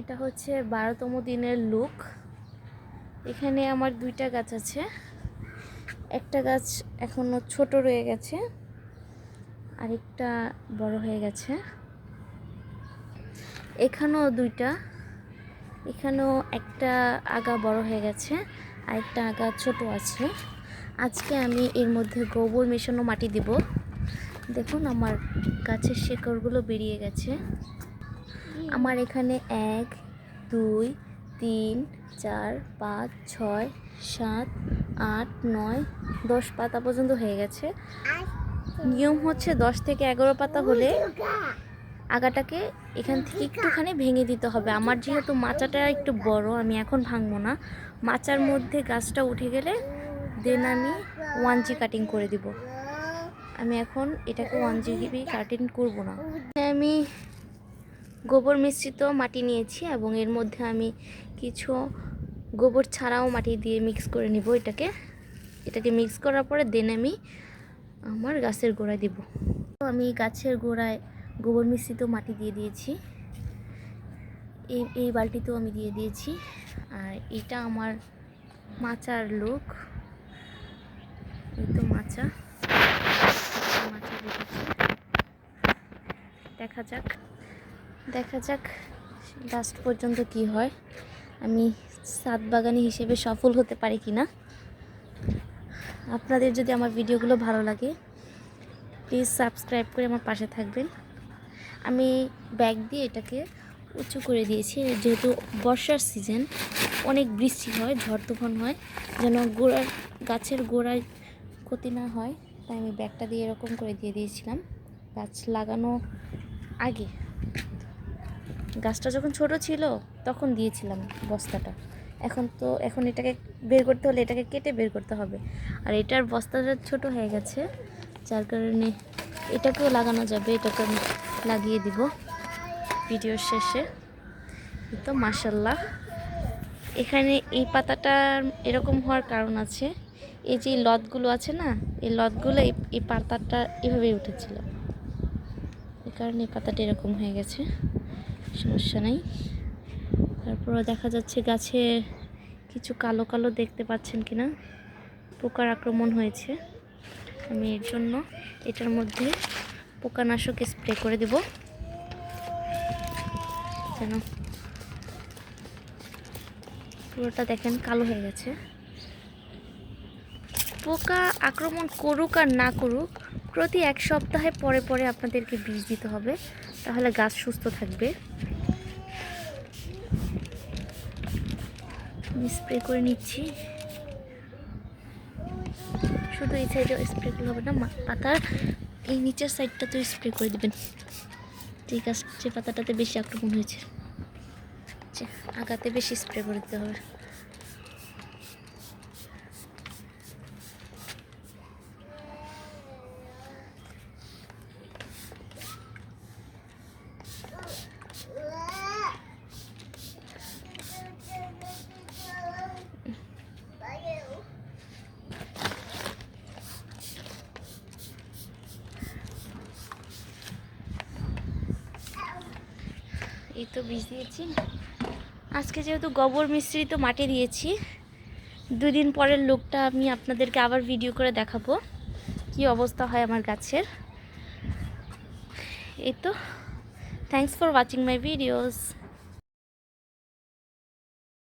এটা হচ্ছে বারোতম দিনের লুক এখানে আমার দুইটা গাছ আছে। একটা গাছ এখনও ছোট রয়ে গেছে, আরেকটা বড় হয়ে গেছে। এখানেও দুইটা, এখানেও একটা আগা বড় হয়ে গেছে আর একটা আগা ছোট আছে। আজকে আমি এর মধ্যে গোবর মেশানো মাটি দেব। দেখুন আমার গাছের শেকড়গুলো বেরিয়ে গেছে। আমার এখানে এক, দুই, তিন, চার, পাঁচ, ছয়, সাত, আট, নয়, দশ পাতা পর্যন্ত হয়ে গেছে। নিয়ম হচ্ছে দশ থেকে এগারো পাতা হলে আগাটাকে এখান থেকে একটুখানি ভেঙে দিতে হবে। আমার যেহেতু মাচাটা একটু বড়, আমি এখন ভাঙবো না। মাচার মধ্যে গাছটা উঠে গেলে দেন আমি ওয়ান জি কাটিং করে দিব। আমি এখন এটাকে ওয়ান জিবি কাটিং করব না। আমি গোবর মিশ্রিত মাটি নিয়েছি এবং এর মধ্যে আমি কিছু গোবর ছাড়াও মাটি দিয়ে মিক্স করে নিব। এটাকে এটাকে মিক্স করার পরে দেন আমি আমার গাছের গোড়ায় দিব। আমি গাছের গোড়ায় গোবর মিশ্রিত মাটি দিয়ে দিয়েছি। এই এই বালতিতেও আমি দিয়ে দিয়েছি। আর এটা আমার মাচার লোক। এই তো মাচা। মাচা দেখা যাক। দেখা যাক লাস্ট পর্যন্ত কি হয়। আমি সাত বাগানি হিসেবে সফল হতে পারি কি না আপনাদের যদি আমার ভিডিওগুলো ভালো লাগে প্লিজ সাবস্ক্রাইব করে আমার পাশে থাকবেন। আমি ব্যাগ দিয়ে এটাকে উঁচু করে দিয়েছি। যেহেতু বর্ষার সিজন অনেক বৃষ্টি হয়, ঝড় তুফান হয়, যেন গোড়ার, গাছের গোড়ায় ক্ষতি না হয়, তাই আমি ব্যাগটা দিয়ে এরকম করে দিয়ে দিয়েছিলাম। গাছ লাগানো আগে। গাছটা যখন ছোট ছিল, তখন দিয়েছিলাম বস্তাটা। এখন তো, এখন এটাকে বের করতে হলে এটাকে কেটে বের করতে হবে। আর এটার বস্তাটা ছোট হয়ে গেছে, যার কারণে এটাকেও লাগানো যাবে, এটাকে আমি লাগিয়ে দিব ভিডিওর শেষে। তো মাসাল্লাহ এখানে এই পাতাটা এরকম হওয়ার কারণ আছে, এই যে লতগুলো আছে না, এই লতগুলো এই পাতাটা এভাবেই উঠেছিল। এই কারণে এই পাতাটা এরকম হয়ে গেছে। সমস্যা নেই। তারপরে দেখা যাচ্ছে গাছে কিছু কালো কালো দেখতে পাচ্ছেন কিনা। পোকার আক্রমণ হয়েছে। আমি এর জন্য এটার মধ্যে পোকানাশক স্প্রে করে দেব। যেন পুরোটা দেখেন কালো হয়ে গেছে। পোকা আক্রমণ করুক আর না করুক প্রতি এক সপ্তাহে পরে পরে আপনাদেরকে বীজ দিতে হবে। তাহলে গাছ সুস্থ থাকবে। স্প্রে করে নিচ্ছি। শুধু এই সাইডে স্প্রে করলে হবে না পাতার এই নিচের সাইডটা তো স্প্রে করে দেবেন। যে গাছ, যে পাতাটাতে বেশি আক্রমণ হয়েছে আগাতে বেশি স্প্রে করে দিতে হবে। এই তো বীজ দিয়েছি। আজকে যেহেতু গোবর মিশ্রিত মাটি দিয়েছি, দুদিন পরের লোকটা আমি আপনাদেরকে আবার ভিডিও করে দেখাবো কি অবস্থা হয় আমার গাছের। এই তো thanks for watching my videos